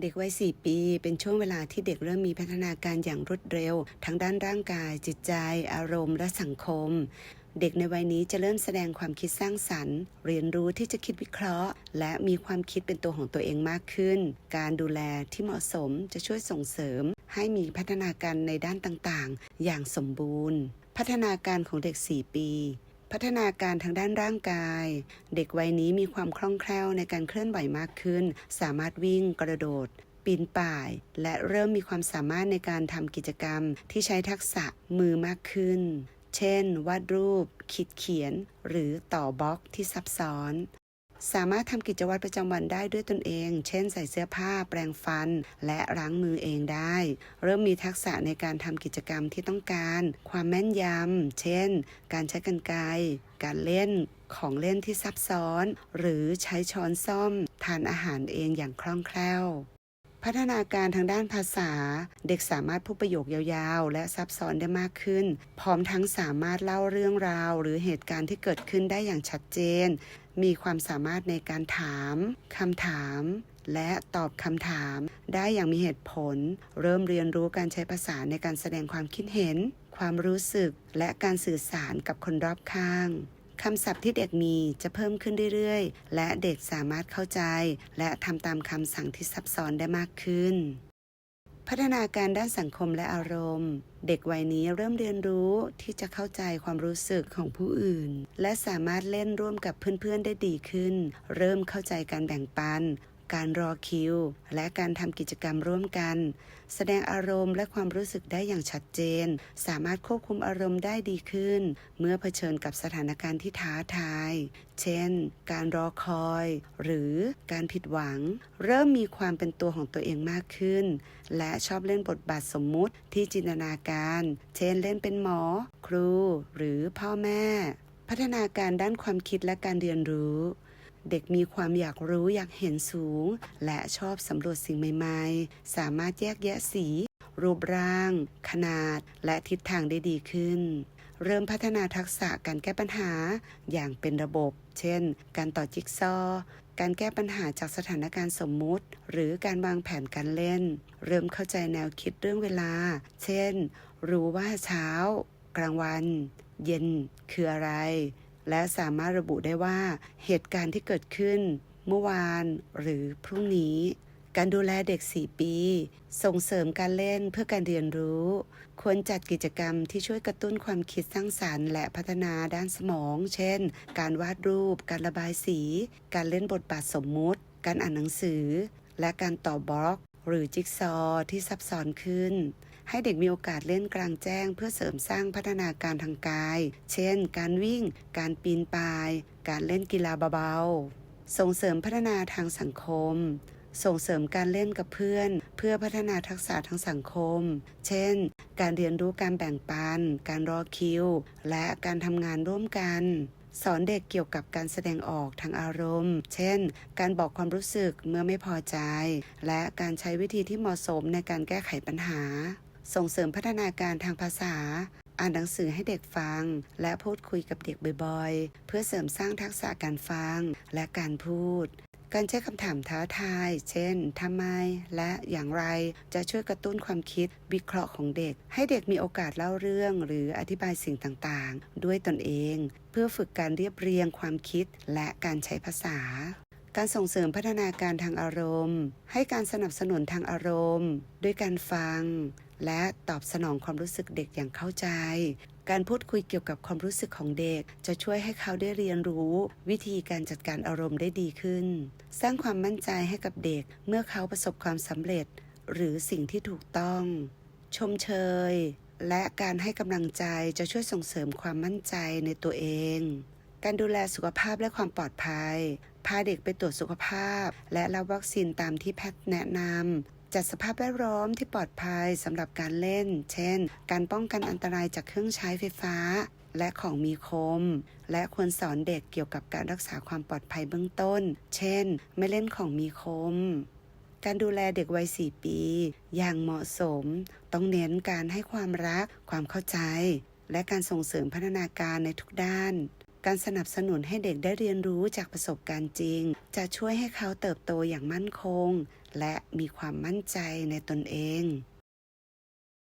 เด็กวัย 4 ปี เป็นช่วงเวลาที่เด็กเริ่มมีพัฒนาการอย่างรวดเร็ว ทั้งด้านร่างกาย จิตใจ อารมณ์ และสังคม เด็กในวัยนี้จะเริ่มแสดงความคิดสร้างสรรค์ เรียนรู้ที่จะคิดวิเคราะห์ และมีความคิดเป็นตัวของตัวเองมากขึ้น การดูแลที่เหมาะสมจะช่วยส่งเสริม ให้มีพัฒนาการในด้านต่างๆ อย่างสมบูรณ์ พัฒนาการของเด็ก 4 ปี พัฒนาการทางด้านร่างกาย เด็กวัยนี้มีความคล่องแคล่วในการเคลื่อนไหวมากขึ้น สามารถวิ่งกระโดด ปีนป่าย และเริ่มมีความสามารถในการทำกิจกรรมที่ใช้ทักษะมือมากขึ้น เช่น วาดรูป คิดเขียน หรือต่อบล็อกที่ซับซ้อน สามารถทำกิจวัตรประจำวันได้ด้วยตนเอง เช่น ใส่เสื้อผ้า แปรงฟัน และล้างมือเองได้ เริ่มมีทักษะในการทำกิจกรรมที่ต้องการ ความแม่นยำ เช่น การใช้กันไกรการเล่นของเล่นที่ซับซ้อน หรือใช้ช้อนซ่อม ทานอาหารเองอย่างคล่องแคล่ว พัฒนาการทางด้านภาษา เด็กสามารถพูดประโยคยาวๆ และซับซ้อนได้มากขึ้น พร้อมทั้งสามารถเล่าเรื่องราว หรือเหตุการณ์ที่เกิดขึ้นได้อย่างชัดเจน มีความสามารถในการถามคำถาม และตอบคำถาม ได้อย่างมีเหตุผล เริ่มเรียนรู้การใช้ภาษาในการแสดงความคิดเห็น ความรู้สึกและการสื่อสารกับคนรอบข้าง คำศัพท์ที่เด็กมีจะเพิ่มขึ้นเรื่อยๆ และเด็กสามารถเข้าใจ และทำตามคำสั่งที่ซับซ้อนได้มากขึ้น พัฒนาการด้านสังคมและอารมณ์ เด็กวัยนี้เริ่มเรียนรู้ที่จะเข้าใจความรู้สึกของผู้อื่น และสามารถเล่นร่วมกับเพื่อนๆได้ดีขึ้น เริ่มเข้าใจการแบ่งปัน การรอคิว และการทำกิจกรรมร่วมกัน แสดงอารมณ์และความรู้สึกได้อย่างชัดเจน สามารถควบคุมอารมณ์ได้ดีขึ้น เมื่อเผชิญกับสถานการณ์ที่ท้าทาย เช่น การรอคอย หรือการผิดหวัง เริ่มมีความเป็นตัวของตัวเองมากขึ้น และชอบเล่นบทบาทสมมุติที่จินตนาการ เช่น เล่นเป็นหมอ ครู หรือพ่อแม่ พัฒนาการด้านความคิดและการเรียนรู้ เด็กมีความอยากรู้อยากเห็นสูง และชอบสำรวจสิ่งใหม่ๆ สามารถแยกแยะสี รูปร่าง ขนาด และทิศทางได้ดีขึ้น เริ่มพัฒนาทักษะการแก้ปัญหาอย่างเป็นระบบ เช่น การต่อจิ๊กซอว์การแก้ปัญหาจากสถานการณ์สมมุติ หรือการวางแผนการเล่น เริ่มเข้าใจแนวคิดเรื่องเวลา เช่น รู้ว่าเช้า กลางวัน เย็นคืออะไร และสามารถระบุได้ว่าเหตุการณ์ที่เกิดขึ้น เมื่อวานหรือพรุ่งนี้ การดูแลเด็ก 4 ปี ส่งเสริมการเล่นเพื่อการเรียนรู้ ควรจัดกิจกรรมที่ช่วยกระตุ้นความคิดสร้างสารรค์ และพัฒนาด้านสมอง เช่น การวาดรูป การระบายสี การเล่นบทบาทสมมุติ การอ่านหนังสือ และการต่อบล็อก หรือจิ๊กซอว์ที่ซับซ้อนขึ้น ให้เด็กมีโอกาสเล่นกลางแจ้ง เพื่อเสริมสร้างพัฒนาการทางกาย เช่น การวิ่ง การปีนป่าย การเล่นกีฬาเบาๆ ส่งเสริมพัฒนาทางสังคม ส่งเสริมการเล่นกับเพื่อน เพื่อพัฒนาทักษะทางสังคม เช่น การเรียนรู้การแบ่งปัน การรอคิว และการทำงานร่วมกันสอนเด็กเกี่ยวกับการแสดงออกทางอารมณ์ เช่น การบอกความรู้สึกเมื่อไม่พอใจ และการใช้วิธีที่เหมาะสมในการแก้ไขปัญหา ส่งเสริมพัฒนาการทางภาษา อ่านหนังสือให้เด็กฟัง และพูดคุยกับเด็กบ่อยๆ เพื่อเสริมสร้างทักษะการฟังและการพูด การใช้คำถามท้าทาย เช่นทำไม และอย่างไร จะช่วยกระตุ้นความคิดวิเคราะห์ของเด็ก ให้เด็กมีโอกาสเล่าเรื่อง หรืออธิบายสิ่งต่างๆ ด้วยตนเอง เพื่อฝึกการเรียบเรียงความคิดและการใช้ภาษาการส่งเสริมพัฒนาการทางอารมณ์ ให้การสนับสนุนทางอารมณ์ ด้วยการฟัง และตอบสนองความรู้สึกเด็กอย่างเข้าใจ การพูดคุยเกี่ยวกับความรู้สึกของเด็ก จะช่วยให้เขาได้เรียนรู้ วิธีการจัดการอารมณ์ได้ดีขึ้น สร้างความมั่นใจให้กับเด็กเมื่อเขาประสบความสำเร็จ หรือสิ่งที่ถูกต้อง ชมเชย และการให้กำลังใจจะช่วยส่งเสริมความมั่นใจในตัวเองการดูแลสุขภาพและความปลอดภัย พาเด็กไปตรวจสุขภาพ และรับวัคซีนตามที่แพทย์แนะนำ จัดสภาพแวดล้อมที่ปลอดภัยสำหรับการเล่น เช่น การป้องกันอันตรายจากเครื่องใช้ไฟฟ้า และของมีคม และควรสอนเด็กเกี่ยวกับการรักษาความปลอดภัยเบื้องต้น เช่น ไม่เล่นของมีคม การดูแลเด็กวัย 4 ปี อย่างเหมาะสม ต้องเน้นการให้ความรัก ความเข้าใจ และการส่งเสริมพัฒนาการในทุกด้านการสนับสนุนให้เด็กได้เรียนรู้จากประสบการณ์จริง จะช่วยให้เขาเติบโตอย่างมั่นคง และมีความมั่นใจในตนเอง